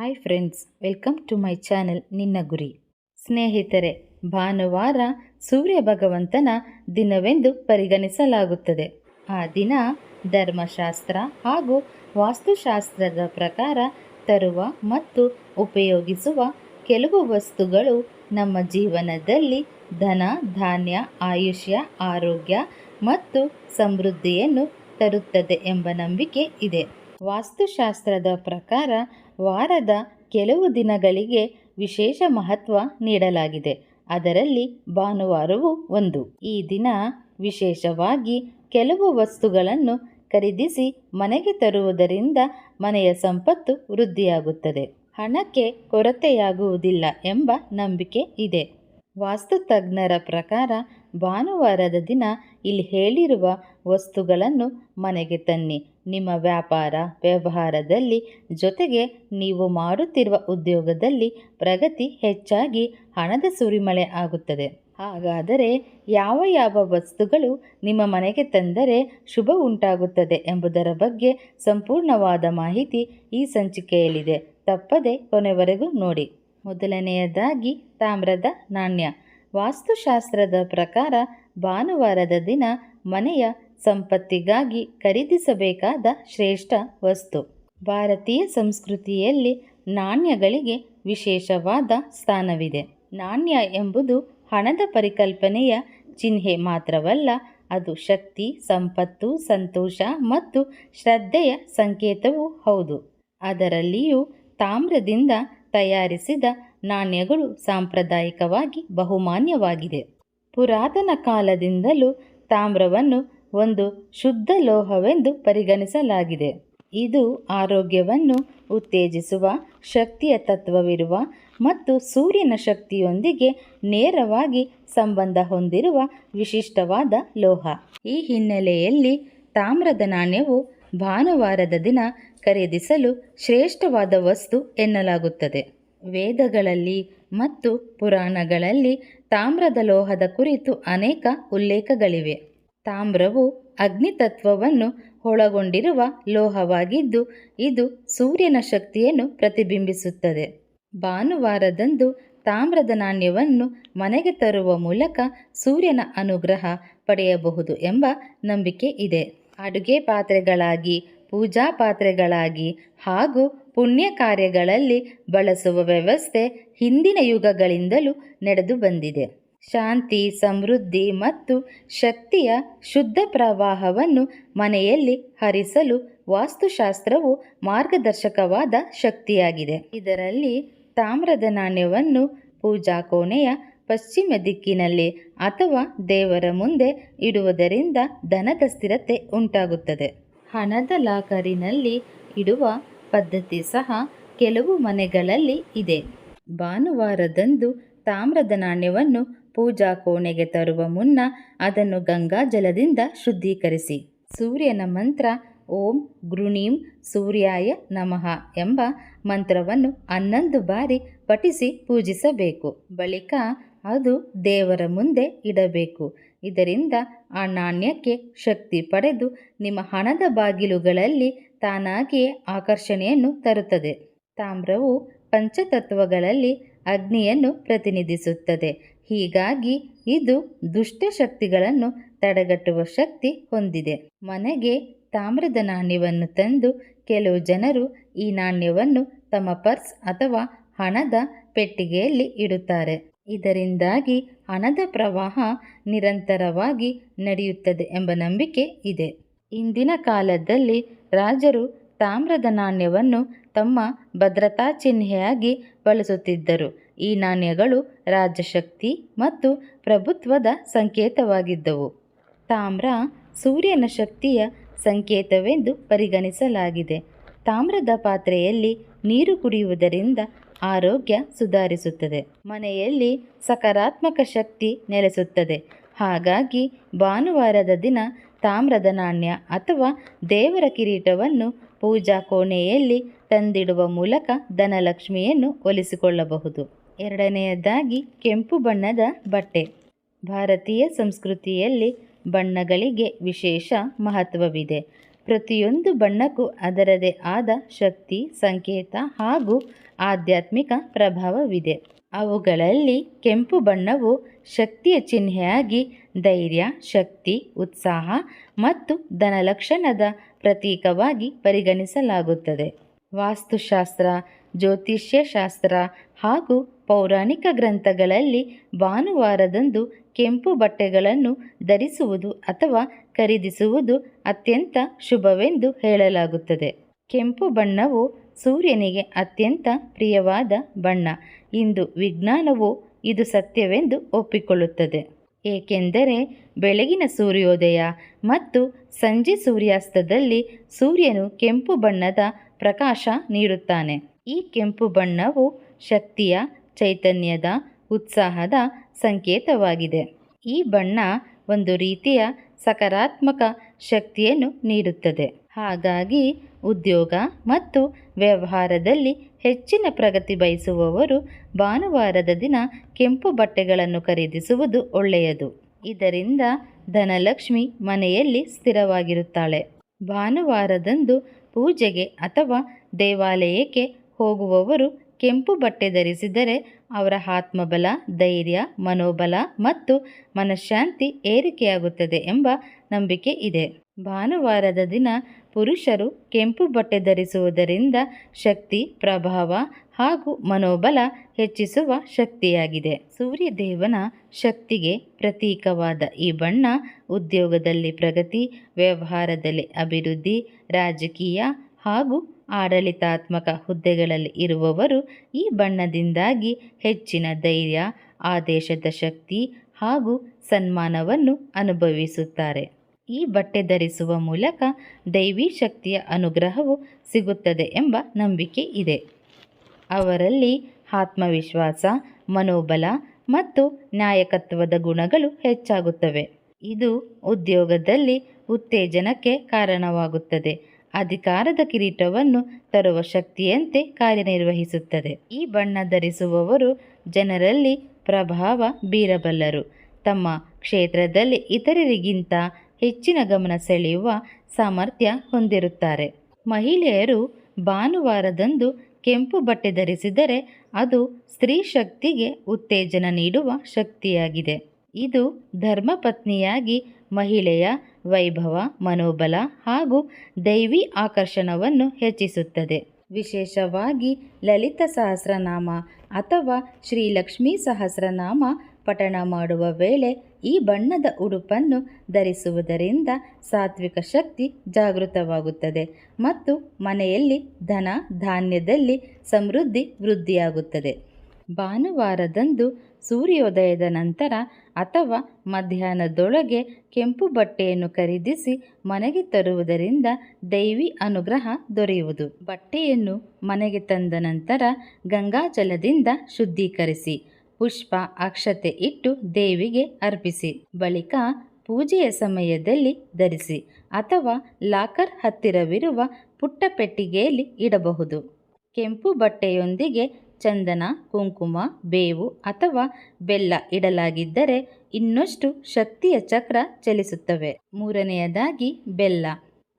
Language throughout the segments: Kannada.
Hi friends welcome to my channel ನಿನ್ನ ಗುರಿ ಸ್ನೇಹಿತರೆ, ಭಾನುವಾರ ಸೂರ್ಯ ಭಗವಂತನ ದಿನವೆಂದು ಪರಿಗಣಿಸಲಾಗುತ್ತದೆ. ಆ ದಿನ ಧರ್ಮಶಾಸ್ತ್ರ ಹಾಗೂ ವಾಸ್ತುಶಾಸ್ತ್ರದ ಪ್ರಕಾರ ತರುವ ಮತ್ತು ಉಪಯೋಗಿಸುವ ಕೆಲವು ವಸ್ತುಗಳು ನಮ್ಮ ಜೀವನದಲ್ಲಿ ಧನ, ಧಾನ್ಯ, ಆಯುಷ್ಯ, ಆರೋಗ್ಯ ಮತ್ತು ಸಮೃದ್ಧಿಯನ್ನು ತರುತ್ತದೆ ಎಂಬ ನಂಬಿಕೆ ಇದೆ. ವಾಸ್ತುಶಾಸ್ತ್ರದ ಪ್ರಕಾರ ವಾರದ ಕೆಲವು ದಿನಗಳಿಗೆ ವಿಶೇಷ ಮಹತ್ವ ನೀಡಲಾಗಿದೆ. ಅದರಲ್ಲಿ ಭಾನುವಾರವು ಒಂದು. ಈ ದಿನ ವಿಶೇಷವಾಗಿ ಕೆಲವು ವಸ್ತುಗಳನ್ನು ಖರೀದಿಸಿ ಮನೆಗೆ ತರುವುದರಿಂದ ಮನೆಯ ಸಂಪತ್ತು ವೃದ್ಧಿಯಾಗುತ್ತದೆ. ಹಣಕ್ಕೆ ಕೊರತೆಯಾಗುವುದಿಲ್ಲ ಎಂಬ ನಂಬಿಕೆ ಇದೆ. ವಾಸ್ತು ತಜ್ಞರ ಪ್ರಕಾರ ಭಾನುವಾರದ ದಿನ ಇಲ್ಲಿ ಹೇಳಿರುವ ವಸ್ತುಗಳನ್ನು ಮನೆಗೆ ತನ್ನಿ. ನಿಮ್ಮ ವ್ಯಾಪಾರ ವ್ಯವಹಾರದಲ್ಲಿ ಜೊತೆಗೆ ನೀವು ಮಾಡುತ್ತಿರುವ ಉದ್ಯೋಗದಲ್ಲಿ ಪ್ರಗತಿ ಹೆಚ್ಚಾಗಿ ಹಣದ ಸುರಿಮಳೆ ಆಗುತ್ತದೆ. ಹಾಗಾದರೆ ಯಾವ ಯಾವ ವಸ್ತುಗಳು ನಿಮ್ಮ ಮನೆಗೆ ತಂದರೆ ಶುಭ ಉಂಟಾಗುತ್ತದೆ ಎಂಬುದರ ಬಗ್ಗೆ ಸಂಪೂರ್ಣವಾದ ಮಾಹಿತಿ ಈ ಸಂಚಿಕೆಯಲ್ಲಿದೆ. ತಪ್ಪದೆ ಕೊನೆವರೆಗೂ ನೋಡಿ. ಮೊದಲನೆಯದಾಗಿ ತಾಮ್ರದ ನಾಣ್ಯ. ವಾಸ್ತುಶಾಸ್ತ್ರದ ಪ್ರಕಾರ ಭಾನುವಾರದ ದಿನ ಮನೆಯ ಸಂಪತ್ತಿಗಾಗಿ ಖರೀದಿಸಬೇಕಾದ ಶ್ರೇಷ್ಠ ವಸ್ತು. ಭಾರತೀಯ ಸಂಸ್ಕೃತಿಯಲ್ಲಿ ನಾಣ್ಯಗಳಿಗೆ ವಿಶೇಷವಾದ ಸ್ಥಾನವಿದೆ. ನಾಣ್ಯ ಎಂಬುದು ಹಣದ ಪರಿಕಲ್ಪನೆಯ ಚಿಹ್ನೆ ಮಾತ್ರವಲ್ಲ, ಅದು ಶಕ್ತಿ, ಸಂಪತ್ತು, ಸಂತೋಷ ಮತ್ತು ಶ್ರದ್ಧೆಯ ಸಂಕೇತವೂ ಹೌದು. ಅದರಲ್ಲಿಯೂ ತಾಮ್ರದಿಂದ ತಯಾರಿಸಿದ ನಾಣ್ಯಗಳು ಸಾಂಪ್ರದಾಯಿಕವಾಗಿ ಬಹುಮಾನ್ಯವಾಗಿದೆ. ಪುರಾತನ ಕಾಲದಿಂದಲೂ ತಾಮ್ರವನ್ನು ಒಂದು ಶುದ್ಧ ಲೋಹವೆಂದು ಪರಿಗಣಿಸಲಾಗಿದೆ. ಇದು ಆರೋಗ್ಯವನ್ನು ಉತ್ತೇಜಿಸುವ ಶಕ್ತಿಯ ತತ್ವವಿರುವ ಮತ್ತು ಸೂರ್ಯನ ಶಕ್ತಿಯೊಂದಿಗೆ ನೇರವಾಗಿ ಸಂಬಂಧ ಹೊಂದಿರುವ ವಿಶಿಷ್ಟವಾದ ಲೋಹ. ಈ ಹಿನ್ನೆಲೆಯಲ್ಲಿ ತಾಮ್ರದ ನಾಣ್ಯವು ಭಾನುವಾರದ ದಿನ ಖರೀದಿಸಲು ಶ್ರೇಷ್ಠವಾದ ವಸ್ತು ಎನ್ನಲಾಗುತ್ತದೆ. ವೇದಗಳಲ್ಲಿ ಮತ್ತು ಪುರಾಣಗಳಲ್ಲಿ ತಾಮ್ರದ ಲೋಹದ ಕುರಿತು ಅನೇಕ ಉಲ್ಲೇಖಗಳಿವೆ. ತಾಮ್ರವು ಅಗ್ನಿತತ್ವವನ್ನು ಒಳಗೊಂಡಿರುವ ಲೋಹವಾಗಿದ್ದು, ಇದು ಸೂರ್ಯನ ಶಕ್ತಿಯನ್ನು ಪ್ರತಿಬಿಂಬಿಸುತ್ತದೆ. ಭಾನುವಾರದಂದು ತಾಮ್ರದ ನಾಣ್ಯವನ್ನು ಮನೆಗೆ ತರುವ ಮೂಲಕ ಸೂರ್ಯನ ಅನುಗ್ರಹ ಪಡೆಯಬಹುದು ಎಂಬ ನಂಬಿಕೆ ಇದೆ. ಅಡುಗೆ ಪಾತ್ರೆಗಳಾಗಿ, ಪೂಜಾ ಪಾತ್ರೆಗಳಾಗಿ ಹಾಗೂ ಪುಣ್ಯ ಕಾರ್ಯಗಳಲ್ಲಿ ಬಳಸುವ ವ್ಯವಸ್ಥೆ ಹಿಂದಿನ ಯುಗಗಳಿಂದಲೂ ನಡೆದು ಬಂದಿದೆ. ಶಾಂತಿ, ಸಮೃದ್ಧಿ ಮತ್ತು ಶಕ್ತಿಯ ಶುದ್ಧ ಪ್ರವಾಹವನ್ನು ಮನೆಯಲ್ಲಿ ಹರಿಸಲು ವಾಸ್ತುಶಾಸ್ತ್ರವು ಮಾರ್ಗದರ್ಶಕವಾದ ಶಕ್ತಿಯಾಗಿದೆ. ಇದರಲ್ಲಿ ತಾಮ್ರದ ನಾಣ್ಯವನ್ನು ಪೂಜಾ ಕೋಣೆಯ ಪಶ್ಚಿಮ ದಿಕ್ಕಿನಲ್ಲಿ ಅಥವಾ ದೇವರ ಮುಂದೆ ಇಡುವುದರಿಂದ ಧನದ ಸ್ಥಿರತೆ ಉಂಟಾಗುತ್ತದೆ. ಹಣದ ಲಾಕರಿನಲ್ಲಿ ಇಡುವ ಪದ್ಧತಿ ಸಹ ಕೆಲವು ಮನೆಗಳಲ್ಲಿ ಇದೆ. ಭಾನುವಾರದಂದು ತಾಮ್ರದ ನಾಣ್ಯವನ್ನು ಪೂಜಾ ಕೋಣೆಗೆ ತರುವ ಮುನ್ನ ಅದನ್ನು ಗಂಗಾ ಜಲದಿಂದ ಶುದ್ಧೀಕರಿಸಿ. ಸೂರ್ಯನ ಮಂತ್ರ ಓಂ ಗೃಣೀಂ ಸೂರ್ಯಾಯ ನಮಃ ಎಂಬ ಮಂತ್ರವನ್ನು ಹನ್ನೊಂದು ಬಾರಿ ಪಠಿಸಿ ಪೂಜಿಸಬೇಕು. ಬಳಿಕ ಅದು ದೇವರ ಮುಂದೆ ಇಡಬೇಕು. ಇದರಿಂದ ಆ ನಾಣ್ಯಕ್ಕೆ ಶಕ್ತಿ ಪಡೆದು ನಿಮ್ಮ ಹಣದ ಬಾಗಿಲುಗಳಲ್ಲಿ ತಾನಾಗಿಯೇ ಆಕರ್ಷಣೆಯನ್ನು ತರುತ್ತದೆ. ತಾಮ್ರವು ಪಂಚತತ್ವಗಳಲ್ಲಿ ಅಗ್ನಿಯನ್ನು ಪ್ರತಿನಿಧಿಸುತ್ತದೆ. ಹೀಗಾಗಿ ಇದು ದುಷ್ಟ ಶಕ್ತಿಗಳನ್ನು ತಡೆಗಟ್ಟುವ ಶಕ್ತಿ ಹೊಂದಿದೆ. ಮನೆಗೆ ತಾಮ್ರದ ನಾಣ್ಯವನ್ನು ತಂದು ಕೆಲವು ಜನರು ಈ ನಾಣ್ಯವನ್ನು ತಮ್ಮ ಪರ್ಸ್ ಅಥವಾ ಹಣದ ಪೆಟ್ಟಿಗೆಯಲ್ಲಿ ಇಡುತ್ತಾರೆ. ಇದರಿಂದಾಗಿ ಹಣದ ಪ್ರವಾಹ ನಿರಂತರವಾಗಿ ನಡೆಯುತ್ತದೆ ಎಂಬ ನಂಬಿಕೆ ಇದೆ. ಇಂದಿನ ಕಾಲದಲ್ಲಿ ರಾಜರು ತಾಮ್ರದ ನಾಣ್ಯವನ್ನು ತಮ್ಮ ಭದ್ರತಾ ಚಿಹ್ನೆಯಾಗಿ ಬಳಸುತ್ತಿದ್ದರು. ಈ ನಾಣ್ಯಗಳು ರಾಜಶಕ್ತಿ ಮತ್ತು ಪ್ರಭುತ್ವದ ಸಂಕೇತವಾಗಿದ್ದವು. ತಾಮ್ರ ಸೂರ್ಯನ ಶಕ್ತಿಯ ಸಂಕೇತವೆಂದು ಪರಿಗಣಿಸಲಾಗಿದೆ. ತಾಮ್ರದ ಪಾತ್ರೆಯಲ್ಲಿ ನೀರು ಕುಡಿಯುವುದರಿಂದ ಆರೋಗ್ಯ ಸುಧಾರಿಸುತ್ತದೆ. ಮನೆಯಲ್ಲಿ ಸಕಾರಾತ್ಮಕ ಶಕ್ತಿ ನೆಲೆಸುತ್ತದೆ. ಹಾಗಾಗಿ ಭಾನುವಾರದ ದಿನ ತಾಮ್ರದ ನಾಣ್ಯ ಅಥವಾ ದೇವರ ಕಿರೀಟವನ್ನು ಪೂಜಾ ಕೋಣೆಯಲ್ಲಿ ತಂದಿಡುವ ಮೂಲಕ ಧನಲಕ್ಷ್ಮಿಯನ್ನು ಒಲಿಸಿಕೊಳ್ಳಬಹುದು. ಎರಡನೆಯದಾಗಿ ಕೆಂಪು ಬಣ್ಣದ ಬಟ್ಟೆ. ಭಾರತೀಯ ಸಂಸ್ಕೃತಿಯಲ್ಲಿ ಬಣ್ಣಗಳಿಗೆ ವಿಶೇಷ ಮಹತ್ವವಿದೆ. ಪ್ರತಿಯೊಂದು ಬಣ್ಣಕ್ಕೂ ಅದರದೇ ಆದ ಶಕ್ತಿ, ಸಂಕೇತ ಹಾಗೂ ಆಧ್ಯಾತ್ಮಿಕ ಪ್ರಭಾವವಿದೆ. ಅವುಗಳಲ್ಲಿ ಕೆಂಪು ಬಣ್ಣವು ಶಕ್ತಿಯ ಚಿಹ್ನೆಯಾಗಿ ಧೈರ್ಯ, ಶಕ್ತಿ, ಉತ್ಸಾಹ ಮತ್ತು ಧನಲಕ್ಷಣದ ಪ್ರತೀಕವಾಗಿ ಪರಿಗಣಿಸಲಾಗುತ್ತದೆ. ವಾಸ್ತುಶಾಸ್ತ್ರ, ಜ್ಯೋತಿಷ್ಯಶಾಸ್ತ್ರ ಹಾಗೂ ಪೌರಾಣಿಕ ಗ್ರಂಥಗಳಲ್ಲಿ ಭಾನುವಾರದಂದು ಕೆಂಪು ಬಟ್ಟೆಗಳನ್ನು ಧರಿಸುವುದು ಅಥವಾ ಖರೀದಿಸುವುದು ಅತ್ಯಂತ ಶುಭವೆಂದು ಹೇಳಲಾಗುತ್ತದೆ. ಕೆಂಪು ಬಣ್ಣವು ಸೂರ್ಯನಿಗೆ ಅತ್ಯಂತ ಪ್ರಿಯವಾದ ಬಣ್ಣ. ಇಂದು ವಿಜ್ಞಾನವು ಇದು ಸತ್ಯವೆಂದು ಒಪ್ಪಿಕೊಳ್ಳುತ್ತದೆ. ಏಕೆಂದರೆ ಬೆಳಗಿನ ಸೂರ್ಯೋದಯ ಮತ್ತು ಸಂಜೆ ಸೂರ್ಯಾಸ್ತದಲ್ಲಿ ಸೂರ್ಯನು ಕೆಂಪು ಬಣ್ಣದ ಪ್ರಕಾಶ ನೀಡುತ್ತಾನೆ. ಈ ಕೆಂಪು ಬಣ್ಣವು ಶಕ್ತಿಯ, ಚೈತನ್ಯದ, ಉತ್ಸಾಹದ ಸಂಕೇತವಾಗಿದೆ. ಈ ಬಣ್ಣ ಒಂದು ರೀತಿಯ ಸಕಾರಾತ್ಮಕ ಶಕ್ತಿಯನ್ನು ನೀಡುತ್ತದೆ. ಹಾಗಾಗಿ ಉದ್ಯೋಗ ಮತ್ತು ವ್ಯವಹಾರದಲ್ಲಿ ಹೆಚ್ಚಿನ ಪ್ರಗತಿ ಬಯಸುವವರು ಭಾನುವಾರದ ದಿನ ಕೆಂಪು ಬಟ್ಟೆಗಳನ್ನು ಖರೀದಿಸುವುದು ಒಳ್ಳೆಯದು. ಇದರಿಂದ ಧನಲಕ್ಷ್ಮಿ ಮನೆಯಲ್ಲಿ ಸ್ಥಿರವಾಗಿರುತ್ತಾಳೆ. ಭಾನುವಾರದಂದು ಪೂಜೆಗೆ ಅಥವಾ ದೇವಾಲಯಕ್ಕೆ ಹೋಗುವವರು ಕೆಂಪು ಬಟ್ಟೆ ಧರಿಸಿದರೆ ಅವರ ಆತ್ಮಬಲ, ಧೈರ್ಯ, ಮನೋಬಲ ಮತ್ತು ಮನಃಶಾಂತಿ ಏರಿಕೆಯಾಗುತ್ತದೆ ಎಂಬ ನಂಬಿಕೆ ಇದೆ. ಭಾನುವಾರದ ದಿನ ಪುರುಷರು ಕೆಂಪು ಬಟ್ಟೆ ಧರಿಸುವುದರಿಂದ ಶಕ್ತಿ, ಪ್ರಭಾವ ಹಾಗೂ ಮನೋಬಲ ಹೆಚ್ಚಿಸುವ ಶಕ್ತಿಯಾಗಿದೆ. ಸೂರ್ಯದೇವನ ಶಕ್ತಿಗೆ ಪ್ರತೀಕವಾದ ಈ ಬಣ್ಣ ಉದ್ಯೋಗದಲ್ಲಿ ಪ್ರಗತಿ, ವ್ಯವಹಾರದಲ್ಲಿ ಅಭಿವೃದ್ಧಿ, ರಾಜಕೀಯ ಹಾಗೂ ಆಡಳಿತಾತ್ಮಕ ಹುದ್ದೆಗಳಲ್ಲಿ ಇರುವವರು ಈ ಬಣ್ಣದಿಂದಾಗಿ ಹೆಚ್ಚಿನ ಧೈರ್ಯ, ಆದೇಶದ ಶಕ್ತಿ ಹಾಗೂ ಸನ್ಮಾನವನ್ನು ಅನುಭವಿಸುತ್ತಾರೆ. ಈ ಬಟ್ಟೆ ಧರಿಸುವ ಮೂಲಕ ದೈವಿ ಶಕ್ತಿಯ ಅನುಗ್ರಹವು ಸಿಗುತ್ತದೆ ಎಂಬ ನಂಬಿಕೆ ಇದೆ. ಅವರಲ್ಲಿ ಆತ್ಮವಿಶ್ವಾಸ, ಮನೋಬಲ ಮತ್ತು ನಾಯಕತ್ವದ ಗುಣಗಳು ಹೆಚ್ಚಾಗುತ್ತವೆ. ಇದು ಉದ್ಯೋಗದಲ್ಲಿ ಉತ್ತೇಜನಕ್ಕೆ ಕಾರಣವಾಗುತ್ತದೆ. ಅಧಿಕಾರದ ಕಿರೀಟವನ್ನು ತರುವ ಶಕ್ತಿಯಂತೆ ಕಾರ್ಯನಿರ್ವಹಿಸುತ್ತದೆ. ಈ ಬಣ್ಣ ಧರಿಸುವವರು ಜನರಲ್ಲಿ ಪ್ರಭಾವ ಬೀರಬಲ್ಲರು. ತಮ್ಮ ಕ್ಷೇತ್ರದಲ್ಲಿ ಇತರರಿಗಿಂತ ಹೆಚ್ಚಿನ ಗಮನ ಸೆಳೆಯುವ ಸಾಮರ್ಥ್ಯ ಹೊಂದಿರುತ್ತಾರೆ. ಮಹಿಳೆಯರು ಭಾನುವಾರದಂದು ಕೆಂಪು ಬಟ್ಟೆ ಧರಿಸಿದರೆ ಅದು ಸ್ತ್ರೀ ಶಕ್ತಿಗೆ ಉತ್ತೇಜನ ನೀಡುವ ಶಕ್ತಿಯಾಗಿದೆ. ಇದು ಧರ್ಮಪತ್ನಿಯಾಗಿ ಮಹಿಳೆಯ ವೈಭವ, ಮನೋಬಲ ಹಾಗೂ ದೈವಿ ಆಕರ್ಷಣವನ್ನು ಹೆಚ್ಚಿಸುತ್ತದೆ. ವಿಶೇಷವಾಗಿ ಲಲಿತ ಸಹಸ್ರನಾಮ ಅಥವಾ ಶ್ರೀಲಕ್ಷ್ಮೀ ಸಹಸ್ರನಾಮ ಪಠಣ ಮಾಡುವ ವೇಳೆ ಈ ಬಣ್ಣದ ಉಡುಪನ್ನು ಧರಿಸುವುದರಿಂದ ಸಾತ್ವಿಕ ಶಕ್ತಿ ಜಾಗೃತವಾಗುತ್ತದೆ ಮತ್ತು ಮನೆಯಲ್ಲಿ ಧನ ಧಾನ್ಯದಲ್ಲಿ ಸಮೃದ್ಧಿ ವೃದ್ಧಿಯಾಗುತ್ತದೆ. ಭಾನುವಾರದಂದು ಸೂರ್ಯೋದಯದ ನಂತರ ಅಥವಾ ಮಧ್ಯಾಹ್ನದೊಳಗೆ ಕೆಂಪು ಬಟ್ಟೆಯನ್ನು ಖರೀದಿಸಿ ಮನೆಗೆ ತರುವುದರಿಂದ ದೈವಿ ಅನುಗ್ರಹ ದೊರೆಯುವುದು. ಬಟ್ಟೆಯನ್ನು ಮನೆಗೆ ತಂದ ನಂತರ ಗಂಗಾಜಲದಿಂದ ಶುದ್ಧೀಕರಿಸಿ. ಪುಷ್ಪ, ಅಕ್ಷತೆ ಇಟ್ಟು ದೇವಿಗೆ ಅರ್ಪಿಸಿ. ಬಳಿಕ ಪೂಜೆಯ ಸಮಯದಲ್ಲಿ ಧರಿಸಿ ಅಥವಾ ಲಾಕರ್ ಹತ್ತಿರವಿರುವ ಪುಟ್ಟ ಪೆಟ್ಟಿಗೆಯಲ್ಲಿ ಇಡಬಹುದು. ಕೆಂಪು ಬಟ್ಟೆಯೊಂದಿಗೆ ಚಂದನ, ಕುಂಕುಮ, ಬೇವು ಅಥವಾ ಬೆಲ್ಲ ಇಡಲಾಗಿದ್ದರೆ ಇನ್ನಷ್ಟು ಶಕ್ತಿಯ ಚಕ್ರ ಚಲಿಸುತ್ತವೆ. ಮೂರನೆಯದಾಗಿ ಬೆಲ್ಲ.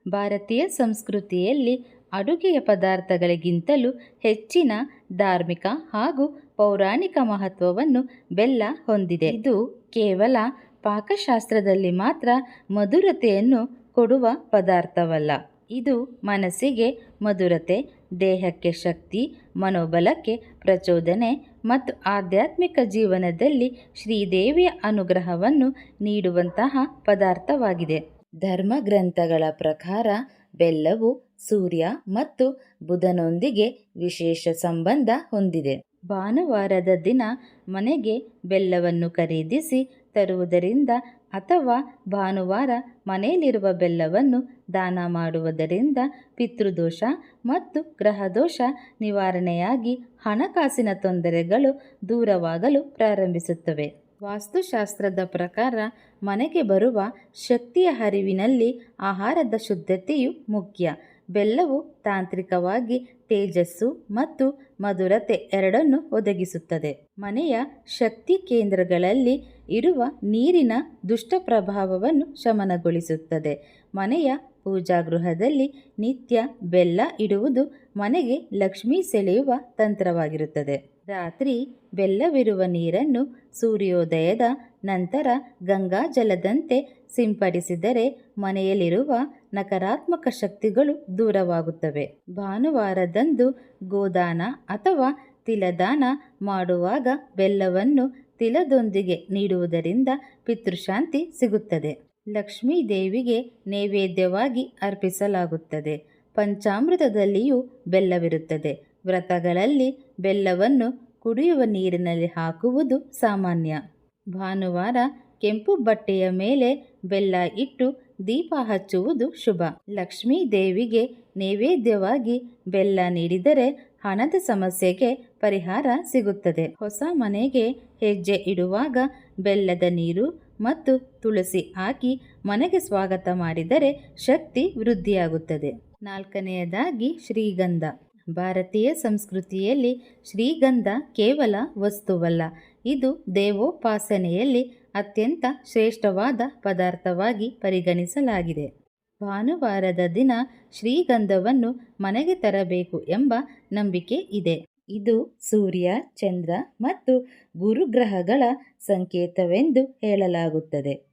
ಭಾರತೀಯ ಸಂಸ್ಕೃತಿಯಲ್ಲಿ ಅಡುಗೆಯ ಪದಾರ್ಥಗಳಿಗಿಂತಲೂ ಹೆಚ್ಚಿನ ಧಾರ್ಮಿಕ ಹಾಗೂ ಪೌರಾಣಿಕ ಮಹತ್ವವನ್ನು ಬೆಲ್ಲ ಹೊಂದಿದೆ. ಇದು ಕೇವಲ ಪಾಕಶಾಸ್ತ್ರದಲ್ಲಿ ಮಾತ್ರ ಮಧುರತೆಯನ್ನು ಕೊಡುವ ಪದಾರ್ಥವಲ್ಲ. ಇದು ಮನಸ್ಸಿಗೆ ಮಧುರತೆ, ದೇಹಕ್ಕೆ ಶಕ್ತಿ, ಮನೋಬಲಕ್ಕೆ ಪ್ರಚೋದನೆ ಮತ್ತು ಆಧ್ಯಾತ್ಮಿಕ ಜೀವನದಲ್ಲಿ ಶ್ರೀದೇವಿಯ ಅನುಗ್ರಹವನ್ನು ನೀಡುವಂತಹ ಪದಾರ್ಥವಾಗಿದೆ. ಧರ್ಮ ಗ್ರಂಥಗಳ ಪ್ರಕಾರ ಬೆಲ್ಲವು ಸೂರ್ಯ ಮತ್ತು ಬುಧನೊಂದಿಗೆ ವಿಶೇಷ ಸಂಬಂಧ ಹೊಂದಿದೆ. ಭಾನುವಾರದ ದಿನ ಮನೆಗೆ ಬೆಲ್ಲವನ್ನು ಖರೀದಿಸಿ ತರುವುದರಿಂದ ಅಥವಾ ಭಾನುವಾರ ಮನೆಯಲ್ಲಿರುವ ಬೆಲ್ಲವನ್ನು ದಾನ ಮಾಡುವುದರಿಂದ ಪಿತೃದೋಷ ಮತ್ತು ಗ್ರಹದೋಷ ನಿವಾರಣೆಯಾಗಿ ಹಣಕಾಸಿನ ತೊಂದರೆಗಳು ದೂರವಾಗಲು ಪ್ರಾರಂಭಿಸುತ್ತವೆ. ವಾಸ್ತುಶಾಸ್ತ್ರದ ಪ್ರಕಾರ ಮನೆಗೆ ಬರುವ ಶಕ್ತಿಯ ಹರಿವಿನಲ್ಲಿ ಆಹಾರದ ಶುದ್ಧತೆಯು ಮುಖ್ಯ. ಬೆಲ್ಲವು ತಾಂತ್ರಿಕವಾಗಿ ತೇಜಸ್ಸು ಮತ್ತು ಮಧುರತೆ ಎರಡನ್ನು ಒದಗಿಸುತ್ತದೆ. ಮನೆಯ ಶಕ್ತಿ ಕೇಂದ್ರಗಳಲ್ಲಿ ಇರುವ ನೀರಿನ ದುಷ್ಟ ಪ್ರಭಾವವನ್ನು ಶಮನಗೊಳಿಸುತ್ತದೆ. ಮನೆಯ ಪೂಜಾಗೃಹದಲ್ಲಿ ನಿತ್ಯ ಬೆಲ್ಲ ಇಡುವುದು ಮನೆಗೆ ಲಕ್ಷ್ಮಿ ಸೆಳೆಯುವ ತಂತ್ರವಾಗಿರುತ್ತದೆ. ರಾತ್ರಿ ಬೆಲ್ಲವಿರುವ ನೀರನ್ನು ಸೂರ್ಯೋದಯದ ನಂತರ ಗಂಗಾಜಲದಂತೆ ಸಿಂಪಡಿಸಿದರೆ ಮನೆಯಲ್ಲಿರುವ ನಕಾರಾತ್ಮಕ ಶಕ್ತಿಗಳು ದೂರವಾಗುತ್ತವೆ. ಭಾನುವಾರದಂದು ಗೋದಾನ ಅಥವಾ ತಿಲದಾನ ಮಾಡುವಾಗ ಬೆಲ್ಲವನ್ನು ತಿಲದೊಂದಿಗೆ ನೀಡುವುದರಿಂದ ಪಿತೃಶಾಂತಿ ಸಿಗುತ್ತದೆ. ಲಕ್ಷ್ಮೀ ದೇವಿಗೆ ನೈವೇದ್ಯವಾಗಿ ಅರ್ಪಿಸಲಾಗುತ್ತದೆ. ಪಂಚಾಮೃತದಲ್ಲಿಯೂ ಬೆಲ್ಲವಿರುತ್ತದೆ. ವ್ರತಗಳಲ್ಲಿ ಬೆಲ್ಲವನ್ನು ಕುಡಿಯುವ ನೀರಿನಲ್ಲಿ ಹಾಕುವುದು ಸಾಮಾನ್ಯ. ಭಾನುವಾರ ಕೆಂಪು ಬಟ್ಟೆಯ ಮೇಲೆ ಬೆಲ್ಲ ಇಟ್ಟು ದೀಪ ಹಚ್ಚುವುದು ಶುಭ. ಲಕ್ಷ್ಮೀ ದೇವಿಗೆ ನೈವೇದ್ಯವಾಗಿ ಬೆಲ್ಲ ನೀಡಿದರೆ ಹಣದ ಸಮಸ್ಯೆಗೆ ಪರಿಹಾರ ಸಿಗುತ್ತದೆ. ಹೊಸ ಮನೆಗೆ ಹೆಜ್ಜೆ ಇಡುವಾಗ ಬೆಲ್ಲದ ನೀರು ಮತ್ತು ತುಳಸಿ ಹಾಕಿ ಮನೆಗೆ ಸ್ವಾಗತ ಮಾಡಿದರೆ ಶಕ್ತಿ ವೃದ್ಧಿಯಾಗುತ್ತದೆ. ನಾಲ್ಕನೆಯದಾಗಿ ಶ್ರೀಗಂಧ. ಭಾರತೀಯ ಸಂಸ್ಕೃತಿಯಲ್ಲಿ ಶ್ರೀಗಂಧ ಕೇವಲ ವಸ್ತುವಲ್ಲ, ಇದು ದೇವೋಪಾಸನೆಯಲ್ಲಿ ಅತ್ಯಂತ ಶ್ರೇಷ್ಠವಾದ ಪದಾರ್ಥವಾಗಿ ಪರಿಗಣಿಸಲಾಗಿದೆ. ಭಾನುವಾರದ ದಿನ ಶ್ರೀಗಂಧವನ್ನು ಮನೆಗೆ ತರಬೇಕು ಎಂಬ ನಂಬಿಕೆ ಇದೆ. ಇದು ಸೂರ್ಯ, ಚಂದ್ರ ಮತ್ತು ಗುರುಗ್ರಹಗಳ ಸಂಕೇತವೆಂದು ಹೇಳಲಾಗುತ್ತದೆ.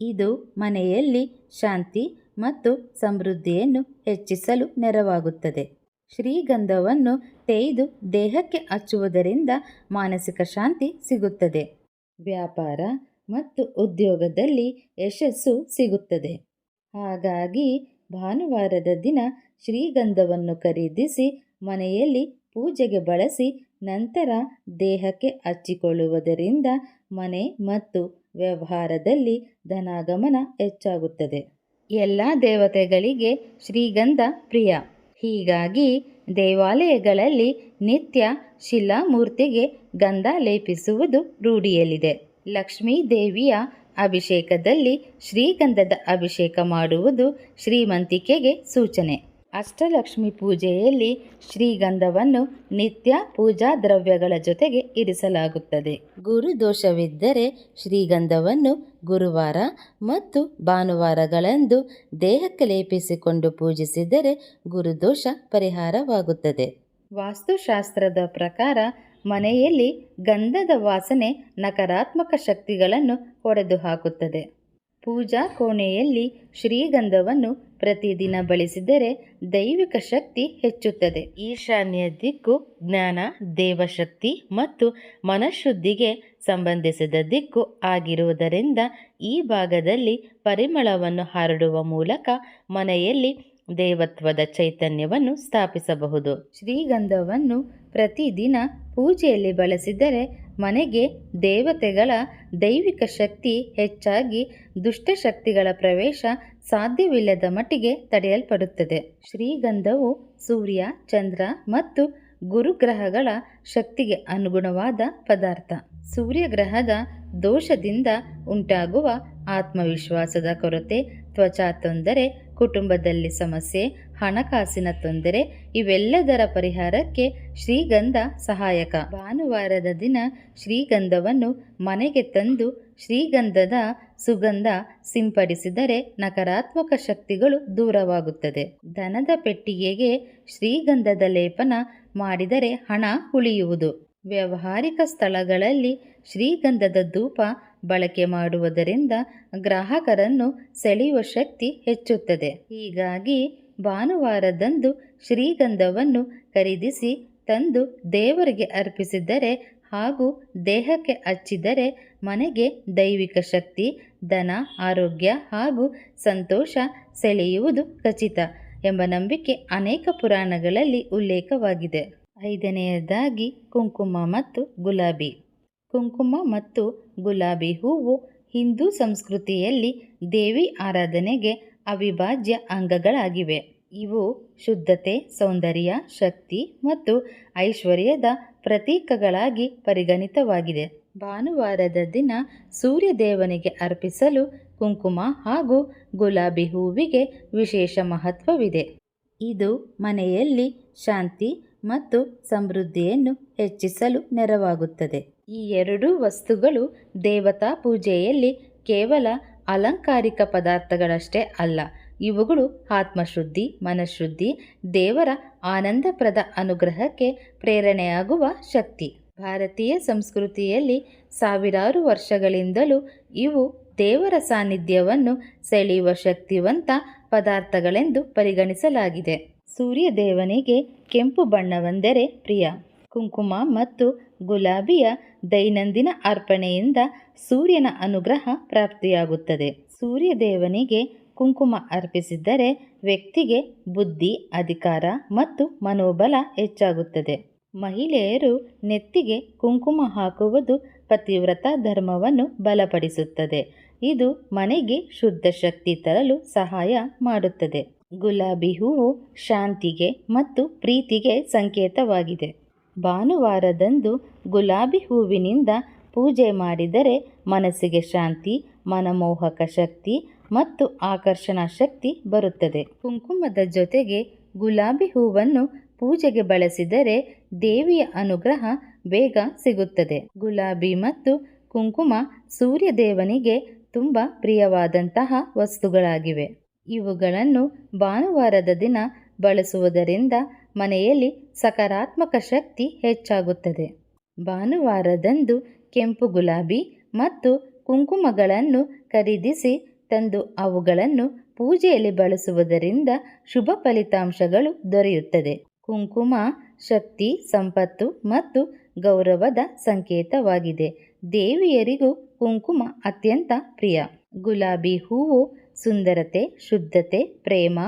ಇದು ಮನೆಯಲ್ಲಿ ಶಾಂತಿ ಮತ್ತು ಸಮೃದ್ಧಿಯನ್ನು ಹೆಚ್ಚಿಸಲು ನೆರವಾಗುತ್ತದೆ. ಶ್ರೀಗಂಧವನ್ನು ತೇಯ್ದು ದೇಹಕ್ಕೆ ಹಚ್ಚುವುದರಿಂದ ಮಾನಸಿಕ ಶಾಂತಿ ಸಿಗುತ್ತದೆ. ವ್ಯಾಪಾರ ಮತ್ತು ಉದ್ಯೋಗದಲ್ಲಿ ಯಶಸ್ಸು ಸಿಗುತ್ತದೆ. ಹಾಗಾಗಿ ಭಾನುವಾರದ ದಿನ ಶ್ರೀಗಂಧವನ್ನು ಖರೀದಿಸಿ ಮನೆಯಲ್ಲಿ ಪೂಜೆಗೆ ಬಳಸಿ ನಂತರ ದೇಹಕ್ಕೆ ಹಚ್ಚಿಕೊಳ್ಳುವುದರಿಂದ ಮನೆ ಮತ್ತು ವ್ಯವಹಾರದಲ್ಲಿ ಧನಾಗಮನ ಹೆಚ್ಚಾಗುತ್ತದೆ. ಎಲ್ಲ ದೇವತೆಗಳಿಗೆ ಶ್ರೀಗಂಧ ಪ್ರಿಯ. ಹೀಗಾಗಿ ದೇವಾಲಯಗಳಲ್ಲಿ ನಿತ್ಯ ಶಿಲಾಮೂರ್ತಿಗೆ ಗಂಧ ಲೇಪಿಸುವುದು ರೂಢಿಯಲ್ಲಿದೆ. ಲಕ್ಷ್ಮೀ ದೇವಿಯ ಅಭಿಷೇಕದಲ್ಲಿ ಶ್ರೀಗಂಧದ ಅಭಿಷೇಕ ಮಾಡುವುದು ಶ್ರೀಮಂತಿಕೆಗೆ ಸೂಚನೆ. ಅಷ್ಟಲಕ್ಷ್ಮಿ ಪೂಜೆಯಲ್ಲಿ ಶ್ರೀಗಂಧವನ್ನು ನಿತ್ಯ ಪೂಜಾ ದ್ರವ್ಯಗಳ ಜೊತೆಗೆ ಇರಿಸಲಾಗುತ್ತದೆ. ಗುರು ದೋಷವಿದ್ದರೆ ಶ್ರೀಗಂಧವನ್ನು ಗುರುವಾರ ಮತ್ತು ಭಾನುವಾರಗಳಂದು ದೇಹಕ್ಕೆ ಲೇಪಿಸಿಕೊಂಡು ಪೂಜಿಸಿದರೆ ಗುರುದೋಷ ಪರಿಹಾರವಾಗುತ್ತದೆ. ವಾಸ್ತುಶಾಸ್ತ್ರದ ಪ್ರಕಾರ ಮನೆಯಲ್ಲಿ ಗಂಧದ ವಾಸನೆ ನಕಾರಾತ್ಮಕ ಶಕ್ತಿಗಳನ್ನು ಹೊಡೆದು ಹಾಕುತ್ತದೆ ಪೂಜಾ ಕೋಣೆಯಲ್ಲಿ ಶ್ರೀಗಂಧವನ್ನು ಪ್ರತಿದಿನ ಬಳಸಿದರೆ ದೈವಿಕ ಶಕ್ತಿ ಹೆಚ್ಚುತ್ತದೆ. ಈಶಾನ್ಯ ದಿಕ್ಕು ಜ್ಞಾನ, ದೇವಶಕ್ತಿ ಮತ್ತು ಮನಃಶುದ್ಧಿಗೆ ಸಂಬಂಧಿಸಿದ ದಿಕ್ಕು ಆಗಿರುವುದರಿಂದ ಈ ಭಾಗದಲ್ಲಿ ಪರಿಮಳವನ್ನು ಹರಡುವ ಮೂಲಕ ಮನೆಯಲ್ಲಿ ದೇವತ್ವದ ಚೈತನ್ಯವನ್ನು ಸ್ಥಾಪಿಸಬಹುದು. ಶ್ರೀಗಂಧವನ್ನು ಪ್ರತಿದಿನ ಪೂಜೆಯಲ್ಲಿ ಬಳಸಿದರೆ ಮನೆಗೆ ದೇವತೆಗಳ ದೈವಿಕ ಶಕ್ತಿ ಹೆಚ್ಚಾಗಿ ದುಷ್ಟಶಕ್ತಿಗಳ ಪ್ರವೇಶ ಸಾಧ್ಯವಿಲ್ಲದ ಮಟ್ಟಿಗೆ ತಡೆಯಲ್ಪಡುತ್ತದೆ. ಶ್ರೀಗಂಧವು ಸೂರ್ಯ, ಚಂದ್ರ ಮತ್ತು ಗುರುಗ್ರಹಗಳ ಶಕ್ತಿಗೆ ಅನುಗುಣವಾದ ಪದಾರ್ಥ. ಸೂರ್ಯಗ್ರಹದ ದೋಷದಿಂದ ಉಂಟಾಗುವ ಆತ್ಮವಿಶ್ವಾಸದ ಕೊರತೆ, ತ್ವಚಾ ತೊಂದರೆ ಕುಟುಂಬದಲ್ಲಿ ಸಮಸ್ಯೆ, ಹಣಕಾಸಿನ ತೊಂದರೆ, ಇವೆಲ್ಲದರ ಪರಿಹಾರಕ್ಕೆ ಶ್ರೀಗಂಧ ಸಹಾಯಕ. ಭಾನುವಾರದ ದಿನ ಶ್ರೀಗಂಧವನ್ನು ಮನೆಗೆ ತಂದು ಶ್ರೀಗಂಧದ ಸುಗಂಧ ಸಿಂಪಡಿಸಿದರೆ ನಕಾರಾತ್ಮಕ ಶಕ್ತಿಗಳು ದೂರವಾಗುತ್ತದೆ. ದನದ ಪೆಟ್ಟಿಗೆಗೆ ಶ್ರೀಗಂಧದ ಲೇಪನ ಮಾಡಿದರೆ ಹಣ ಉಳಿಯುವುದು. ವ್ಯಾವಹಾರಿಕ ಸ್ಥಳಗಳಲ್ಲಿ ಶ್ರೀಗಂಧದ ಧೂಪ ಬಳಕೆ ಮಾಡುವುದರಿಂದ ಗ್ರಾಹಕರನ್ನು ಸೆಳೆಯುವ ಶಕ್ತಿ ಹೆಚ್ಚುತ್ತದೆ. ಹೀಗಾಗಿ ಭಾನುವಾರದಂದು ಶ್ರೀಗಂಧವನ್ನು ಖರೀದಿಸಿ ತಂದು ದೇವರಿಗೆ ಅರ್ಪಿಸಿದರೆ ಹಾಗೂ ದೇಹಕ್ಕೆ ಹಚ್ಚಿದರೆ ಮನೆಗೆ ದೈವಿಕ ಶಕ್ತಿ, ಧನ, ಆರೋಗ್ಯ ಹಾಗೂ ಸಂತೋಷ ಸೆಳೆಯುವುದು ಖಚಿತ ಎಂಬ ನಂಬಿಕೆ ಅನೇಕ ಪುರಾಣಗಳಲ್ಲಿ ಉಲ್ಲೇಖವಾಗಿದೆ. ಐದನೆಯದಾಗಿ ಕುಂಕುಮ ಮತ್ತು ಗುಲಾಬಿ. ಕುಂಕುಮ ಮತ್ತು ಗುಲಾಬಿ ಹೂವು ಹಿಂದೂ ಸಂಸ್ಕೃತಿಯಲ್ಲಿ ದೇವಿ ಆರಾಧನೆಗೆ ಅವಿಭಾಜ್ಯ ಅಂಗಗಳಾಗಿವೆ. ಇವು ಶುದ್ಧತೆ, ಸೌಂದರ್ಯ, ಶಕ್ತಿ ಮತ್ತು ಐಶ್ವರ್ಯದ ಪ್ರತೀಕಗಳಾಗಿ ಪರಿಗಣಿತವಾಗಿದೆ. ಭಾನುವಾರದ ದಿನ ಸೂರ್ಯದೇವನಿಗೆ ಅರ್ಪಿಸಲು ಕುಂಕುಮ ಹಾಗೂ ಗುಲಾಬಿ ಹೂವಿಗೆ ವಿಶೇಷ ಮಹತ್ವವಿದೆ. ಇದು ಮನೆಯಲ್ಲಿ ಶಾಂತಿ ಮತ್ತು ಸಮೃದ್ಧಿಯನ್ನು ಹೆಚ್ಚಿಸಲು ನೆರವಾಗುತ್ತದೆ. ಈ ಎರಡೂ ವಸ್ತುಗಳು ದೇವತಾ ಪೂಜೆಯಲ್ಲಿ ಕೇವಲ ಅಲಂಕಾರಿಕ ಪದಾರ್ಥಗಳಷ್ಟೇ ಅಲ್ಲ, ಇವುಗಳು ಆತ್ಮಶುದ್ಧಿ, ಮನಃಶುದ್ಧಿ, ದೇವರ ಆನಂದಪ್ರದ ಅನುಗ್ರಹಕ್ಕೆ ಪ್ರೇರಣೆಯಾಗುವ ಶಕ್ತಿ. ಭಾರತೀಯ ಸಂಸ್ಕೃತಿಯಲ್ಲಿ ಸಾವಿರಾರು ವರ್ಷಗಳಿಂದಲೂ ಇವು ದೇವರ ಸಾನ್ನಿಧ್ಯವನ್ನು ಸೆಳೆಯುವ ಶಕ್ತಿವಂತ ಪದಾರ್ಥಗಳೆಂದು ಪರಿಗಣಿಸಲಾಗಿದೆ. ಸೂರ್ಯದೇವನಿಗೆ ಕೆಂಪು ಬಣ್ಣವೆಂದರೆ ಪ್ರಿಯ. ಕುಂಕುಮ ಮತ್ತು ಗುಲಾಬಿಯ ದೈನಂದಿನ ಅರ್ಪಣೆಯಿಂದ ಸೂರ್ಯನ ಅನುಗ್ರಹ ಪ್ರಾಪ್ತಿಯಾಗುತ್ತದೆ. ಸೂರ್ಯದೇವನಿಗೆ ಕುಂಕುಮ ಅರ್ಪಿಸಿದ್ದರೆ ವ್ಯಕ್ತಿಗೆ ಬುದ್ಧಿ, ಅಧಿಕಾರ ಮತ್ತು ಮನೋಬಲ ಹೆಚ್ಚಾಗುತ್ತದೆ. ಮಹಿಳೆಯರು ನೆತ್ತಿಗೆ ಕುಂಕುಮ ಹಾಕುವುದು ಪತಿವ್ರತ ಧರ್ಮವನ್ನು ಬಲಪಡಿಸುತ್ತದೆ. ಇದು ಮನೆಗೆ ಶುದ್ಧ ಶಕ್ತಿ ತರಲು ಸಹಾಯ ಮಾಡುತ್ತದೆ. ಗುಲಾಬಿ ಹೂವು ಶಾಂತಿಗೆ ಮತ್ತು ಪ್ರೀತಿಗೆ ಸಂಕೇತವಾಗಿದೆ. ಭಾನುವಾರದಂದು ಗುಲಾಬಿ ಹೂವಿನಿಂದ ಪೂಜೆ ಮಾಡಿದರೆ ಮನಸ್ಸಿಗೆ ಶಾಂತಿ, ಮನಮೋಹಕ ಶಕ್ತಿ ಮತ್ತು ಆಕರ್ಷಣಾ ಶಕ್ತಿ ಬರುತ್ತದೆ. ಕುಂಕುಮದ ಜೊತೆಗೆ ಗುಲಾಬಿ ಹೂವನ್ನು ಪೂಜೆಗೆ ಬಳಸಿದರೆ ದೇವಿಯ ಅನುಗ್ರಹ ಬೇಗ ಸಿಗುತ್ತದೆ. ಗುಲಾಬಿ ಮತ್ತು ಕುಂಕುಮ ಸೂರ್ಯದೇವನಿಗೆ ತುಂಬ ಪ್ರಿಯವಾದಂತಹ ವಸ್ತುಗಳಾಗಿವೆ. ಇವುಗಳನ್ನು ಭಾನುವಾರದ ದಿನ ಬಳಸುವುದರಿಂದ ಮನೆಯಲ್ಲಿ ಸಕಾರಾತ್ಮಕ ಶಕ್ತಿ ಹೆಚ್ಚಾಗುತ್ತದೆ. ಭಾನುವಾರದಂದು ಕೆಂಪು ಗುಲಾಬಿ ಮತ್ತು ಕುಂಕುಮಗಳನ್ನು ಖರೀದಿಸಿ ತಂದು ಅವುಗಳನ್ನು ಪೂಜೆಯಲ್ಲಿ ಬಳಸುವುದರಿಂದ ಶುಭ ಫಲಿತಾಂಶಗಳು ದೊರೆಯುತ್ತದೆ. ಕುಂಕುಮ ಶಕ್ತಿ, ಸಂಪತ್ತು ಮತ್ತು ಗೌರವದ ಸಂಕೇತವಾಗಿದೆ. ದೇವಿಯರಿಗೂ ಕುಂಕುಮ ಅತ್ಯಂತ ಪ್ರಿಯ. ಗುಲಾಬಿ ಹೂವು ಸುಂದರತೆ, ಶುದ್ಧತೆ, ಪ್ರೇಮ,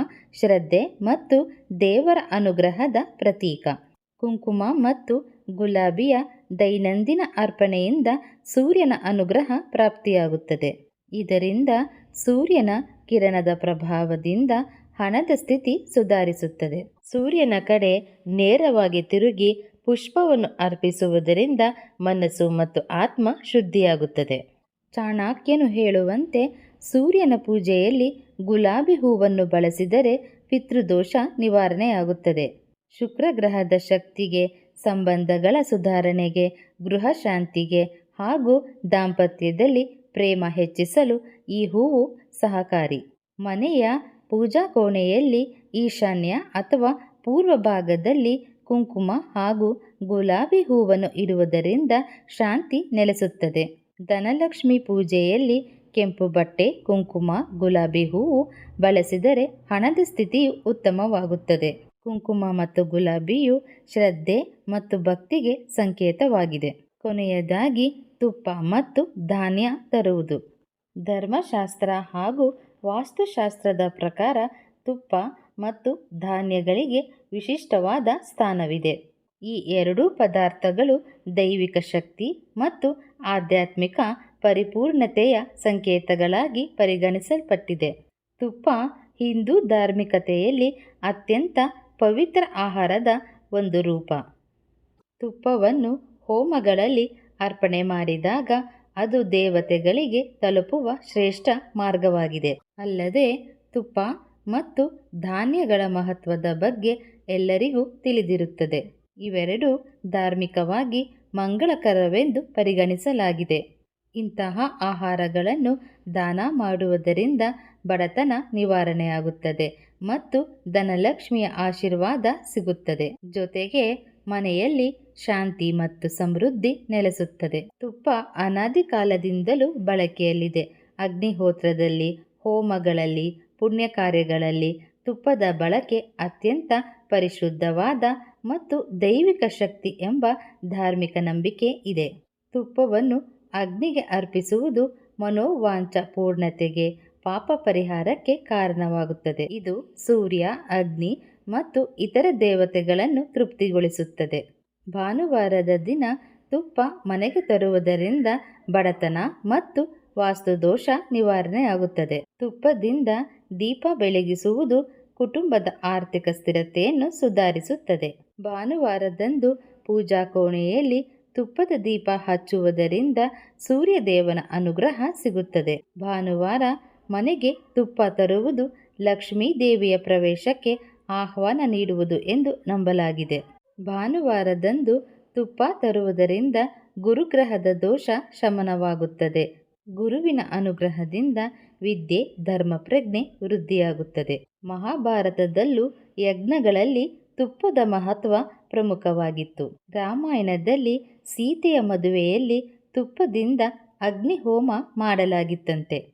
ಶ್ರದ್ಧೆ ಮತ್ತು ದೇವರ ಅನುಗ್ರಹದ ಪ್ರತೀಕ. ಕುಂಕುಮ ಮತ್ತು ಗುಲಾಬಿಯ ದೈನಂದಿನ ಅರ್ಪಣೆಯಿಂದ ಸೂರ್ಯನ ಅನುಗ್ರಹ ಪ್ರಾಪ್ತಿಯಾಗುತ್ತದೆ. ಇದರಿಂದ ಸೂರ್ಯನ ಕಿರಣದ ಪ್ರಭಾವದಿಂದ ಹಣದ ಸ್ಥಿತಿ ಸುಧಾರಿಸುತ್ತದೆ. ಸೂರ್ಯನ ಕಡೆ ನೇರವಾಗಿ ತಿರುಗಿ ಪುಷ್ಪವನ್ನು ಅರ್ಪಿಸುವುದರಿಂದ ಮನಸ್ಸು ಮತ್ತು ಆತ್ಮ ಶುದ್ಧಿಯಾಗುತ್ತದೆ. ಚಾಣಾಕ್ಯನು ಹೇಳುವಂತೆ ಸೂರ್ಯನ ಪೂಜೆಯಲ್ಲಿ ಗುಲಾಬಿ ಹೂವನ್ನು ಬಳಸಿದರೆ ಪಿತೃದೋಷ ನಿವಾರಣೆಯಾಗುತ್ತದೆ. ಶುಕ್ರ ಗ್ರಹದ ಶಕ್ತಿಗೆ, ಸಂಬಂಧಗಳ ಸುಧಾರಣೆಗೆ, ಗೃಹ ಶಾಂತಿಗೆ ಹಾಗೂ ದಾಂಪತ್ಯದಲ್ಲಿ ಪ್ರೇಮ ಹೆಚ್ಚಿಸಲು ಈ ಹೂವು ಸಹಕಾರಿ. ಮನೆಯ ಪೂಜಾ ಕೋಣೆಯಲ್ಲಿ ಈಶಾನ್ಯ ಅಥವಾ ಪೂರ್ವ ಭಾಗದಲ್ಲಿ ಕುಂಕುಮ ಹಾಗೂ ಗುಲಾಬಿ ಹೂವನ್ನು ಇಡುವುದರಿಂದ ಶಾಂತಿ ನೆಲೆಸುತ್ತದೆ. ಧನಲಕ್ಷ್ಮಿ ಪೂಜೆಯಲ್ಲಿ ಕೆಂಪು ಬಟ್ಟೆ, ಕುಂಕುಮ, ಗುಲಾಬಿ ಹೂವು ಬಳಸಿದರೆ ಹಣದ ಸ್ಥಿತಿಯು ಉತ್ತಮವಾಗುತ್ತದೆ. ಕುಂಕುಮ ಮತ್ತು ಗುಲಾಬಿಯು ಶ್ರದ್ಧೆ ಮತ್ತು ಭಕ್ತಿಗೆ ಸಂಕೇತವಾಗಿದೆ. ಕೊನೆಯದಾಗಿ ತುಪ್ಪ ಮತ್ತು ಧಾನ್ಯ ತರುವುದು. ಧರ್ಮಶಾಸ್ತ್ರ ಹಾಗೂ ವಾಸ್ತುಶಾಸ್ತ್ರದ ಪ್ರಕಾರ ತುಪ್ಪ ಮತ್ತು ಧಾನ್ಯಗಳಿಗೆ ವಿಶಿಷ್ಟವಾದ ಸ್ಥಾನವಿದೆ. ಈ ಎರಡೂ ಪದಾರ್ಥಗಳು ದೈವಿಕ ಶಕ್ತಿ ಮತ್ತು ಆಧ್ಯಾತ್ಮಿಕ ಪರಿಪೂರ್ಣತೆಯ ಸಂಕೇತಗಳಾಗಿ ಪರಿಗಣಿಸಲ್ಪಟ್ಟಿದೆ. ತುಪ್ಪ ಹಿಂದೂ ಧಾರ್ಮಿಕತೆಯಲ್ಲಿ ಅತ್ಯಂತ ಪವಿತ್ರ ಆಹಾರದ ಒಂದು ರೂಪ. ತುಪ್ಪವನ್ನು ಹೋಮಗಳಲ್ಲಿ ಅರ್ಪಣೆ ಮಾಡಿದಾಗ ಅದು ದೇವತೆಗಳಿಗೆ ತಲುಪುವ ಶ್ರೇಷ್ಠ ಮಾರ್ಗವಾಗಿದೆ. ಅಲ್ಲದೆ ತುಪ್ಪ ಮತ್ತು ಧಾನ್ಯಗಳ ಮಹತ್ವದ ಬಗ್ಗೆ ಎಲ್ಲರಿಗೂ ತಿಳಿದಿರುತ್ತದೆ. ಇವೆರಡು ಧಾರ್ಮಿಕವಾಗಿ ಮಂಗಳಕರವೆಂದು ಪರಿಗಣಿಸಲಾಗಿದೆ. ಇಂತಹ ಆಹಾರಗಳನ್ನು ದಾನ ಮಾಡುವುದರಿಂದ ಬಡತನ ನಿವಾರಣೆಯಾಗುತ್ತದೆ ಮತ್ತು ಧನಲಕ್ಷ್ಮಿಯ ಆಶೀರ್ವಾದ ಸಿಗುತ್ತದೆ. ಜೊತೆಗೆ ಮನೆಯಲ್ಲಿ ಶಾಂತಿ ಮತ್ತು ಸಮೃದ್ಧಿ ನೆಲೆಸುತ್ತದೆ. ತುಪ್ಪ ಅನಾದಿ ಕಾಲದಿಂದಲೂ ಬಳಕೆಯಲ್ಲಿದೆ. ಅಗ್ನಿಹೋತ್ರದಲ್ಲಿ, ಹೋಮಗಳಲ್ಲಿ ಪುಣ್ಯ ಕಾರ್ಯಗಳಲ್ಲಿ ತುಪ್ಪದ ಬಳಕೆ ಅತ್ಯಂತ ಪರಿಶುದ್ಧವಾದ ಮತ್ತು ದೈವಿಕ ಶಕ್ತಿ ಎಂಬ ಧಾರ್ಮಿಕ ನಂಬಿಕೆ ಇದೆ. ತುಪ್ಪವನ್ನು ಅಗ್ನಿಗೆ ಅರ್ಪಿಸುವುದು ಮನೋವಾಂಚ ಪೂರ್ಣತೆಗೆ ಪಾಪ ಪರಿಹಾರಕ್ಕೆ ಕಾರಣವಾಗುತ್ತದೆ. ಇದು ಸೂರ್ಯ, ಅಗ್ನಿ ಮತ್ತು ಇತರ ದೇವತೆಗಳನ್ನು ತೃಪ್ತಿಗೊಳಿಸುತ್ತದೆ. ಭಾನುವಾರದ ದಿನ ತುಪ್ಪ ಮನೆಗೆ ತರುವುದರಿಂದ ಬಡತನ ಮತ್ತು ವಾಸ್ತುದೋಷ ನಿವಾರಣೆಯಾಗುತ್ತದೆ. ತುಪ್ಪದಿಂದ ದೀಪ ಬೆಳಗಿಸುವುದು ಕುಟುಂಬದ ಆರ್ಥಿಕ ಸ್ಥಿರತೆಯನ್ನು ಸುಧಾರಿಸುತ್ತದೆ. ಭಾನುವಾರದಂದು ಪೂಜಾ ಕೋಣೆಯಲ್ಲಿ ತುಪ್ಪದ ದೀಪ ಹಚ್ಚುವುದರಿಂದ ಸೂರ್ಯದೇವನ ಅನುಗ್ರಹ ಸಿಗುತ್ತದೆ. ಭಾನುವಾರ ಮನೆಗೆ ತುಪ್ಪ ತರುವುದು ಲಕ್ಷ್ಮೀ ದೇವಿಯ ಪ್ರವೇಶಕ್ಕೆ ಆಹ್ವಾನ ನೀಡುವುದು ಎಂದು ನಂಬಲಾಗಿದೆ. ಭಾನುವಾರದಂದು ತುಪ್ಪ ತರುವುದರಿಂದ ಗುರುಗ್ರಹದ ದೋಷ ಶಮನವಾಗುತ್ತದೆ. ಗುರುವಿನ ಅನುಗ್ರಹದಿಂದ ವಿದ್ಯೆ, ಧರ್ಮ ಪ್ರಜ್ಞೆ ವೃದ್ಧಿಯಾಗುತ್ತದೆ. ಮಹಾಭಾರತದಲ್ಲೂ ಯಜ್ಞಗಳಲ್ಲಿ ತುಪ್ಪದ ಮಹತ್ವ ಪ್ರಮುಖವಾಗಿತ್ತು. ರಾಮಾಯಣದಲ್ಲಿ ಸೀತೆಯ ಮದುವೆಯಲ್ಲಿ ತುಪ್ಪದಿಂದ ಅಗ್ನಿಹೋಮ ಮಾಡಲಾಗಿತ್ತಂತೆ.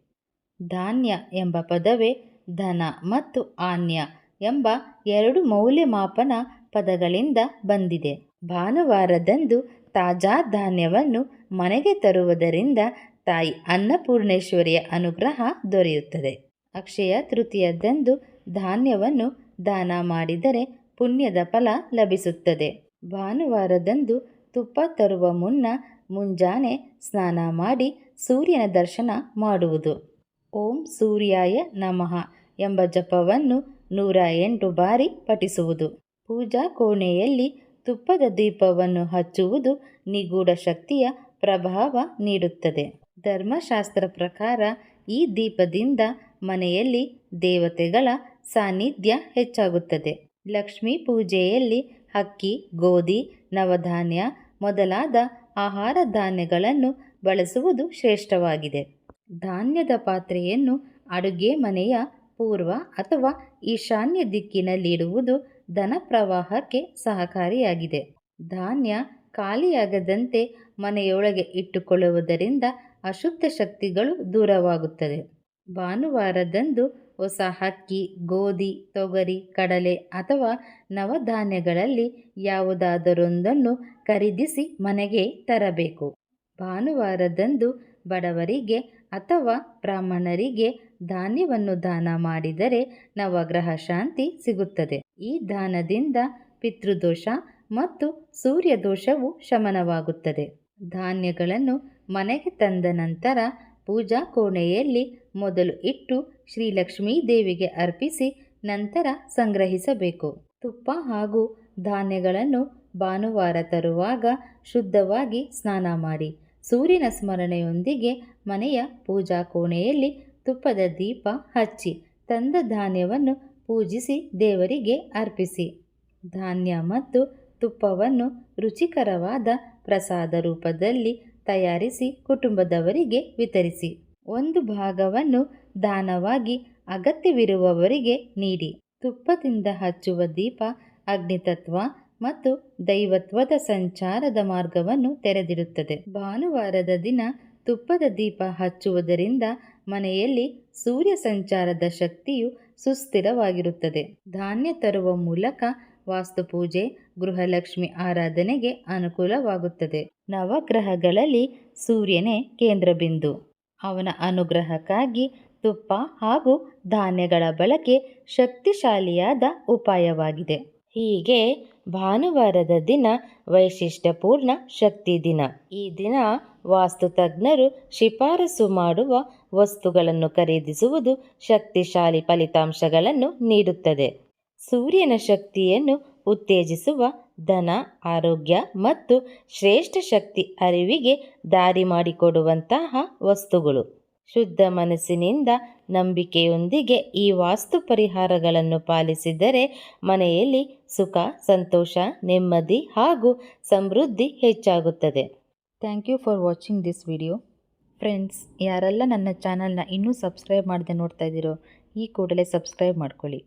ಧಾನ್ಯ ಎಂಬ ಪದವೇ ಧನ ಮತ್ತು ಆನ್ಯ ಎಂಬ ಎರಡು ಮೌಲ್ಯಮಾಪನ ಪದಗಳಿಂದ ಬಂದಿದೆ. ಭಾನುವಾರದಂದು ತಾಜಾ ಧಾನ್ಯವನ್ನು ಮನೆಗೆ ತರುವುದರಿಂದ ತಾಯಿ ಅನ್ನಪೂರ್ಣೇಶ್ವರಿಯ ಅನುಗ್ರಹ ದೊರೆಯುತ್ತದೆ. ಅಕ್ಷಯ ತೃತೀಯದಂದು ಧಾನ್ಯವನ್ನು ದಾನ ಮಾಡಿದರೆ ಪುಣ್ಯದ ಫಲ ಲಭಿಸುತ್ತದೆ. ಭಾನುವಾರದಂದು ತುಪ್ಪ ತರುವ ಮುನ್ನ ಮುಂಜಾನೆ ಸ್ನಾನ ಮಾಡಿ ಸೂರ್ಯನ ದರ್ಶನ ಮಾಡುವುದು. ಓಂ ಸೂರ್ಯಾಯ ನಮಃ ಎಂಬ ಜಪವನ್ನು ನೂರ ಎಂಟು ಬಾರಿ ಪಠಿಸುವುದು. ಪೂಜಾ ಕೋಣೆಯಲ್ಲಿ ತುಪ್ಪದ ದೀಪವನ್ನು ಹಚ್ಚುವುದು ನಿಗೂಢ ಶಕ್ತಿಯ ಪ್ರಭಾವ ನೀಡುತ್ತದೆ. ಧರ್ಮಶಾಸ್ತ್ರ ಪ್ರಕಾರ ಈ ದೀಪದಿಂದ ಮನೆಯಲ್ಲಿ ದೇವತೆಗಳ ಸಾನ್ನಿಧ್ಯ ಹೆಚ್ಚಾಗುತ್ತದೆ. ಲಕ್ಷ್ಮೀ ಪೂಜೆಯಲ್ಲಿ ಅಕ್ಕಿ, ಗೋಧಿ, ನವಧಾನ್ಯ ಮೊದಲಾದ ಆಹಾರ ಧಾನ್ಯಗಳನ್ನು ಬಳಸುವುದು ಶ್ರೇಷ್ಠವಾಗಿದೆ. ಧಾನ್ಯದ ಪಾತ್ರೆಯನ್ನು ಅಡುಗೆ ಮನೆಯ ಪೂರ್ವ ಅಥವಾ ಈಶಾನ್ಯ ದಿಕ್ಕಿನಲ್ಲಿಡುವುದು ಧನ ಪ್ರವಾಹಕ್ಕೆ ಸಹಕಾರಿಯಾಗಿದೆ. ಧಾನ್ಯ ಖಾಲಿಯಾಗದಂತೆ ಮನೆಯೊಳಗೆ ಇಟ್ಟುಕೊಳ್ಳುವುದರಿಂದ ಅಶುದ್ಧ ಶಕ್ತಿಗಳು ದೂರವಾಗುತ್ತದೆ. ಭಾನುವಾರದಂದು ಹೊಸ ಅಕ್ಕಿ, ಗೋಧಿ, ತೊಗರಿ, ಕಡಲೆ ಅಥವಾ ನವಧಾನ್ಯಗಳಲ್ಲಿ ಯಾವುದಾದರೊಂದನ್ನು ಖರೀದಿಸಿ ಮನೆಗೆ ತರಬೇಕು. ಭಾನುವಾರದಂದು ಬಡವರಿಗೆ ಅಥವಾ ಬ್ರಾಹ್ಮಣರಿಗೆ ಧಾನ್ಯವನ್ನು ದಾನ ಮಾಡಿದರೆ ನವಗ್ರಹ ಶಾಂತಿ ಸಿಗುತ್ತದೆ. ಈ ದಾನದಿಂದ ಪಿತೃದೋಷ ಮತ್ತು ಸೂರ್ಯ ದೋಷವು ಶಮನವಾಗುತ್ತದೆ. ಧಾನ್ಯಗಳನ್ನು ಮನೆಗೆ ತಂದ ನಂತರ ಪೂಜಾ ಕೋಣೆಯಲ್ಲಿ ಮೊದಲು ಇಟ್ಟು ಶ್ರೀಲಕ್ಷ್ಮೀ ದೇವಿಗೆ ಅರ್ಪಿಸಿ ನಂತರ ಸಂಗ್ರಹಿಸಬೇಕು. ತುಪ್ಪ ಹಾಗೂ ಧಾನ್ಯಗಳನ್ನು ಭಾನುವಾರ ತರುವಾಗ ಶುದ್ಧವಾಗಿ ಸ್ನಾನ ಮಾಡಿ. ಸೂರ್ಯನ ಸ್ಮರಣೆಯೊಂದಿಗೆ ಮನೆಯ ಪೂಜಾ ಕೋಣೆಯಲ್ಲಿ ತುಪ್ಪದ ದೀಪ ಹಚ್ಚಿ ತಂದ ಧಾನ್ಯವನ್ನು ಪೂಜಿಸಿ ದೇವರಿಗೆ ಅರ್ಪಿಸಿ. ಧಾನ್ಯ ಮತ್ತು ತುಪ್ಪವನ್ನು ರುಚಿಕರವಾದ ಪ್ರಸಾದ ರೂಪದಲ್ಲಿ ತಯಾರಿಸಿ ಕುಟುಂಬದವರಿಗೆ ವಿತರಿಸಿ. ಒಂದು ಭಾಗವನ್ನು ದಾನವಾಗಿ ಅಗತ್ಯವಿರುವವರಿಗೆ ನೀಡಿ. ತುಪ್ಪದಿಂದ ಹಚ್ಚುವ ದೀಪ, ಅಗ್ನಿತತ್ವ ಮತ್ತು ದೈವತ್ವದ ಸಂಚಾರದ ಮಾರ್ಗವನ್ನು ತೆರೆದಿಡುತ್ತದೆ. ಭಾನುವಾರದ ದಿನ ತುಪ್ಪದ ದೀಪ ಹಚ್ಚುವುದರಿಂದ ಮನೆಯಲ್ಲಿ ಸೂರ್ಯ ಸಂಚಾರದ ಶಕ್ತಿಯು ಸುಸ್ಥಿರವಾಗಿರುತ್ತದೆ. ಧಾನ್ಯ ತರುವ ಮೂಲಕ ವಾಸ್ತುಪೂಜೆ, ಗೃಹಲಕ್ಷ್ಮಿ ಆರಾಧನೆಗೆ ಅನುಕೂಲವಾಗುತ್ತದೆ. ನವಗ್ರಹಗಳಲ್ಲಿ ಸೂರ್ಯನೇ ಕೇಂದ್ರಬಿಂದು. ಅವನ ಅನುಗ್ರಹಕ್ಕಾಗಿ ತುಪ್ಪ ಹಾಗೂ ಧಾನ್ಯಗಳ ಬಳಕೆ ಶಕ್ತಿಶಾಲಿಯಾದ ಉಪಾಯವಾಗಿದೆ. ಹೀಗೆ ಭಾನುವಾರದ ದಿನ ವೈಶಿಷ್ಟ್ಯಪೂರ್ಣ ಶಕ್ತಿ ದಿನ. ಈ ದಿನ ವಾಸ್ತುತಜ್ಞರು ಶಿಫಾರಸು ಮಾಡುವ ವಸ್ತುಗಳನ್ನು ಖರೀದಿಸುವುದು ಶಕ್ತಿಶಾಲಿ ಫಲಿತಾಂಶಗಳನ್ನು ನೀಡುತ್ತದೆ. ಸೂರ್ಯನ ಶಕ್ತಿಯನ್ನು ಉತ್ತೇಜಿಸುವ ಧನ, ಆರೋಗ್ಯ ಮತ್ತು ಶ್ರೇಷ್ಠ ಶಕ್ತಿ ಅರಿವಿಗೆ ದಾರಿ ಮಾಡಿಕೊಡುವಂತಹ ವಸ್ತುಗಳು. ಶುದ್ಧ ಮನಸ್ಸಿನಿಂದ ನಂಬಿಕೆಯೊಂದಿಗೆ ಈ ವಾಸ್ತು ಪರಿಹಾರಗಳನ್ನು ಪಾಲಿಸಿದರೆ ಮನೆಯಲ್ಲಿ ಸುಖ, ಸಂತೋಷ, ನೆಮ್ಮದಿ ಹಾಗೂ ಸಮೃದ್ಧಿ ಹೆಚ್ಚಾಗುತ್ತದೆ. Thank you for watching this video. Friends, ಯಾರೆಲ್ಲ ನನ್ನ ಚಾನಲ್ನ ಇನ್ನೂ ಸಬ್ಸ್ಕ್ರೈಬ್ ಮಾಡದೆ ನೋಡ್ತಾ ಇದ್ದೀರೋ, ಈ ಕೂಡಲೇ ಸಬ್ಸ್ಕ್ರೈಬ್ ಮಾಡ್ಕೊಳ್ಳಿ.